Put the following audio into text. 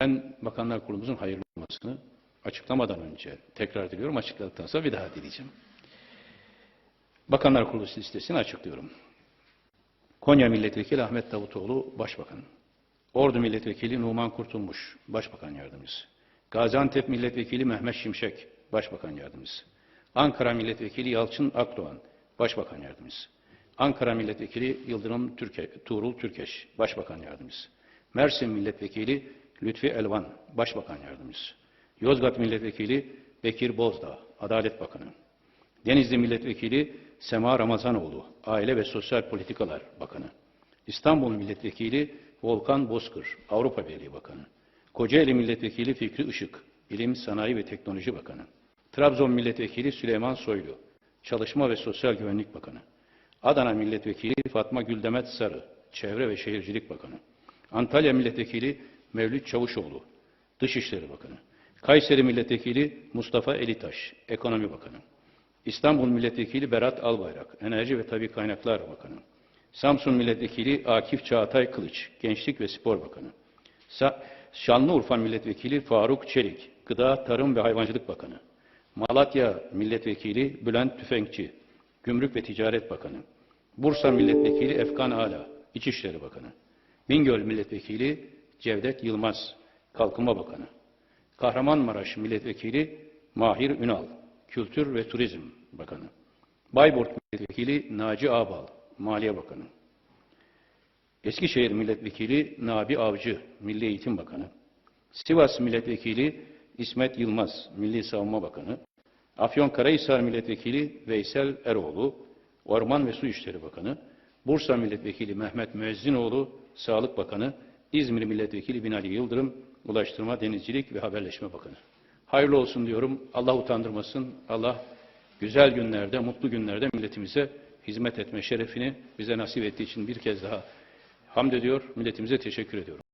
Ben Bakanlar Kurulumuzun hayırlı olmasını açıklamadan önce tekrar diliyorum. Açıkladıktan sonra bir daha dileyeceğim. Bakanlar Kurulu listesini açıklıyorum. Konya Milletvekili Ahmet Davutoğlu Başbakan. Ordu Milletvekili Numan Kurtulmuş Başbakan Yardımcısı. Gaziantep Milletvekili Mehmet Şimşek Başbakan Yardımcısı. Ankara Milletvekili Yalçın Akdoğan Başbakan Yardımcısı. Ankara Milletvekili Yıldırım Türke, Tuğrul Türkeş Başbakan Yardımcısı. Mersin Milletvekili Lütfi Elvan Başbakan Yardımcısı. Yozgat Milletvekili Bekir Bozdağ Adalet Bakanı. Denizli Milletvekili Sema Ramazanoğlu, Aile ve Sosyal Politikalar Bakanı. İstanbul Milletvekili Volkan Bozkır, Avrupa Birliği Bakanı. Kocaeli Milletvekili Fikri Işık, İlim, Sanayi ve Teknoloji Bakanı. Trabzon Milletvekili Süleyman Soylu, Çalışma ve Sosyal Güvenlik Bakanı. Adana Milletvekili Fatma Güldemet Sarı, Çevre ve Şehircilik Bakanı. Antalya Milletvekili Mevlüt Çavuşoğlu, Dışişleri Bakanı. Kayseri Milletvekili Mustafa Elitaş, Ekonomi Bakanı. İstanbul Milletvekili Berat Albayrak, Enerji ve Tabi Kaynaklar Bakanı. Samsun Milletvekili Akif Çağatay Kılıç, Gençlik ve Spor Bakanı. Sa Şanlıurfa Milletvekili Faruk Çelik, Gıda, Tarım ve Hayvancılık Bakanı. Malatya Milletvekili Bülent Tüfekçi, Gümrük ve Ticaret Bakanı. Bursa Milletvekili Efkan Ala, İçişleri Bakanı. Bingöl Milletvekili Cevdet Yılmaz, Kalkınma Bakanı. Kahramanmaraş Milletvekili Mahir Ünal, Kültür ve Turizm Bakanı. Bayburt Milletvekili Naci Ağbal, Maliye Bakanı. Eskişehir Milletvekili Nabi Avcı, Milli Eğitim Bakanı. Sivas Milletvekili İsmet Yılmaz, Milli Savunma Bakanı. Afyonkarahisar Milletvekili Veysel Eroğlu, Orman ve Su İşleri Bakanı. Bursa Milletvekili Mehmet Müezzinoğlu, Sağlık Bakanı. İzmir Milletvekili Binali Yıldırım, Ulaştırma, Denizcilik ve Haberleşme Bakanı. Hayırlı olsun diyorum. Allah utandırmasın. Allah güzel günlerde, mutlu günlerde milletimize hizmet etme şerefini bize nasip ettiği için bir kez daha hamd ediyor. Milletimize teşekkür ediyorum.